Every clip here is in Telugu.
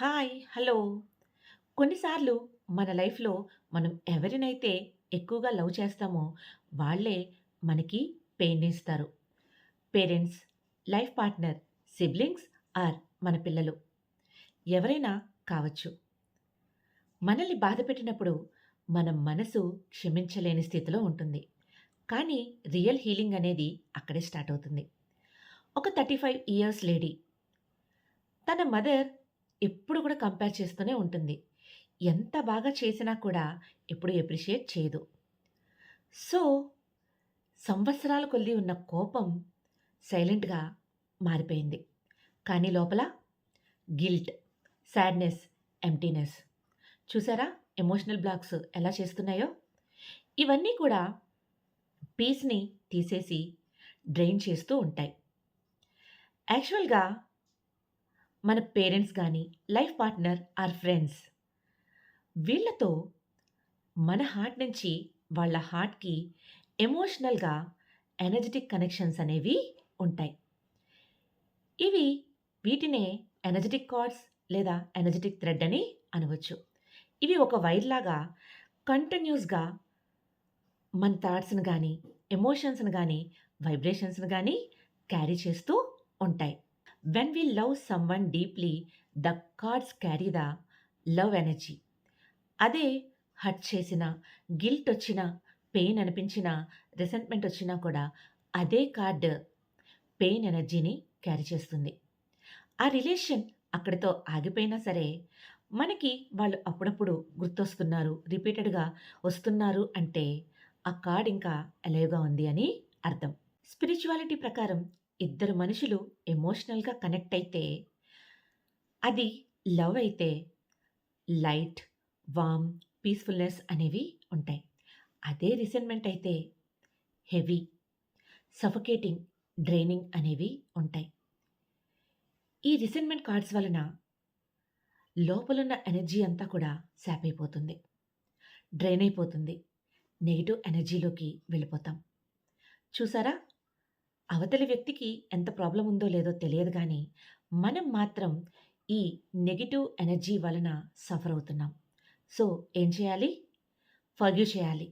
హాయ్! హలో! కొన్నిసార్లు మన లైఫ్‌లో మనం ఎవరినైతే ఎక్కువగా లవ్ చేస్తామో, వాళ్ళే మనకి పెయిన్నిస్తారు. Parents, life partner, siblings or మన పిల్లలు. ఎవరైనా కావచ్చు. మనల్ని బాధపెట్టినప్పుడు మన మనసు క్షమించలేని స్థితిలో ఉంటుంది. కానీ రియల్ హీలింగ్ అనేది అక్కడే స్టార్ట్ అవుతుంది. ఒక 35 ఇయర్స్ లేడీ. తన మదర్ ఎప్పుడు కూడా కంపేర్ చేస్తూనే ఉంటుంది. ఎంత బాగా చేసినా కూడా ఎప్పుడు ఎప్రిషియేట్ చేయదు. సో, సంవత్సరాల కొద్దీ ఉన్న కోపం సైలెంట్‌గా మారిపోయింది. కానీ లోపల గిల్ట్, సాడ్‌నెస్, ఎంటీనెస్ చూసారా ఎమోషనల్ బ్లాక్స్ ఎలా చేస్తున్నాయో? ఇవన్నీ కూడా పీస్‌ని తీసేసి డ్రైన్ చేస్తూ ఉంటాయి. యాక్చువల్‌గా మన పేరెంట్స్ కానీ లైఫ్ పార్ట్నర్ ఆర్ ఫ్రెండ్స్ వీళ్ళతో మన హార్ట్ నుంచి వాళ్ళ హార్ట్‌కి ఎమోషనల్‌గా ఎనర్జిటిక్ కనెక్షన్స్ అనేవి ఉంటాయి. ఇవి వీటినే ఎనర్జెటిక్ కార్డ్స్ లేదా ఎనర్జెటిక్ థ్రెడ్ అని అనవచ్చు. ఇవి ఒక వైర్‌లాగా కంటిన్యూస్గా మన థాట్స్‌ని కానీ ఎమోషన్స్‌ని కానీ వైబ్రేషన్స్‌ని కానీ క్యారీ చేస్తూ ఉంటాయి. When we love someone deeply the cords carry the love energy. అదే హర్ట్ చేసిన గిల్ట్ వచ్చిన పెయిన్ అనిపించిన రిసెంట్‌మెంట్ వచ్చినా కూడా అదే కార్డ్ పెయిన్ ఎనర్జీని క్యారీ చేస్తుంది. ఆ రిలేషన్ అక్కడితో ఆగిపోయినా సరే, మనకి వాళ్ళు అప్పుడప్పుడు గుర్తొస్తున్నారు, రిపీటెడ్‌గా వస్తున్నారు అంటే ఆ కార్డ్ ఇంకా అలైవ్‌గా ఉంది అని అర్థం. స్పిరిచువాలిటీ ప్రకారం ఇద్దరు మనుషులు ఎమోషనల్‌గా కనెక్ట్ అయితే అది లవ్ అయితే లైట్, వామ్ పీస్‌ఫుల్‌నెస్ అనేవి ఉంటాయి. అదే రిసెంట్‌మెంట్ అయితే హెవీ, సఫకేటింగ్ డ్రైనింగ్ అనేవి ఉంటాయి. ఈ రిసెంట్‌మెంట్ కార్డ్స్ వలన లోపలున్న ఎనర్జీ అంతా కూడా శాప్ అయిపోతుంది. డ్రైన్ అయిపోతుంది. నెగిటివ్ ఎనర్జీలోకి వెళ్ళిపోతాం. చూసారా? అవతలి వ్యక్తికి ఎంత ప్రాబ్లమ్ ఉందో లేదో తెలియదు కానీ మనం మాత్రం ఈ నెగిటివ్ ఎనర్జీ వలన సఫర్ అవుతున్నాం. సో, ఏం చేయాలి? ఫర్గ్యూ చేయాలి.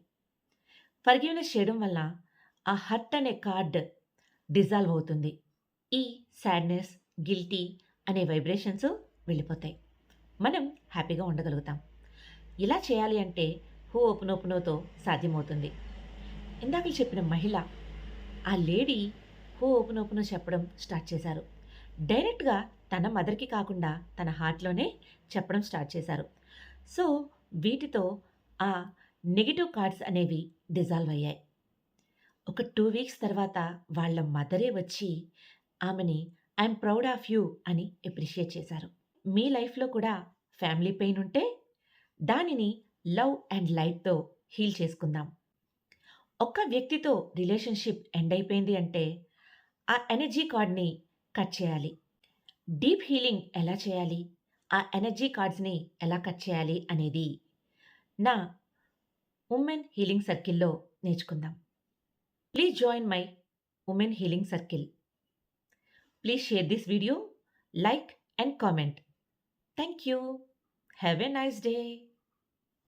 ఫర్గ్యూనెస్ చేయడం వల్ల ఆ హర్ట్ అనే కార్డ్ డిజాల్వ్ అవుతుంది. ఈ సాడ్‌నెస్, గిల్టీ అనే వైబ్రేషన్స్ వెళ్ళిపోతాయి. మనం హ్యాపీగా ఉండగలుగుతాం. ఇలా చేయాలి అంటే హోఓపనోపనోతో సాధ్యమవుతుంది. ఇందాక చెప్పిన మహిళ, ఆ లేడీ హోఓపనోపనో చెప్పడం స్టార్ట్ చేశారు. డైరెక్ట్‌గా తన మదర్‌కి కాకుండా తన హార్ట్‌లోనే చెప్పడం స్టార్ట్ చేశారు. సో, వీటితో ఆ నెగిటివ్ కార్డ్స్ అనేవి డిజాల్వ్ అయ్యాయి. ఒక టూ వీక్స్ తర్వాత వాళ్ళ మదరే వచ్చి ఆమెని ఐ ప్రౌడ్ ఆఫ్ యూ అని అప్రిషియేట్ చేశారు. మీ లైఫ్‌లో కూడా ఫ్యామిలీ పెయిన్ ఉంటే దానిని లవ్ అండ్ లైట్‌తో హీల్ చేసుకుందాం. ఒక్క వ్యక్తితో రిలేషన్‌షిప్ ఎండ్ అయిపోయింది అంటే ఆ ఎనర్జీ కార్డ్‌ని కట్ చేయాలి. డీప్ హీలింగ్ ఎలా చేయాలి? ఆ ఎనర్జీ కార్డ్స్‌ని ఎలా కట్ చేయాలి అనేది నా ఉమెన్ హీలింగ్ సర్కిల్‌లో నేర్చుకుందాం. Please join my women healing circle. Please share this video, like and comment. Thank you. Have a nice day.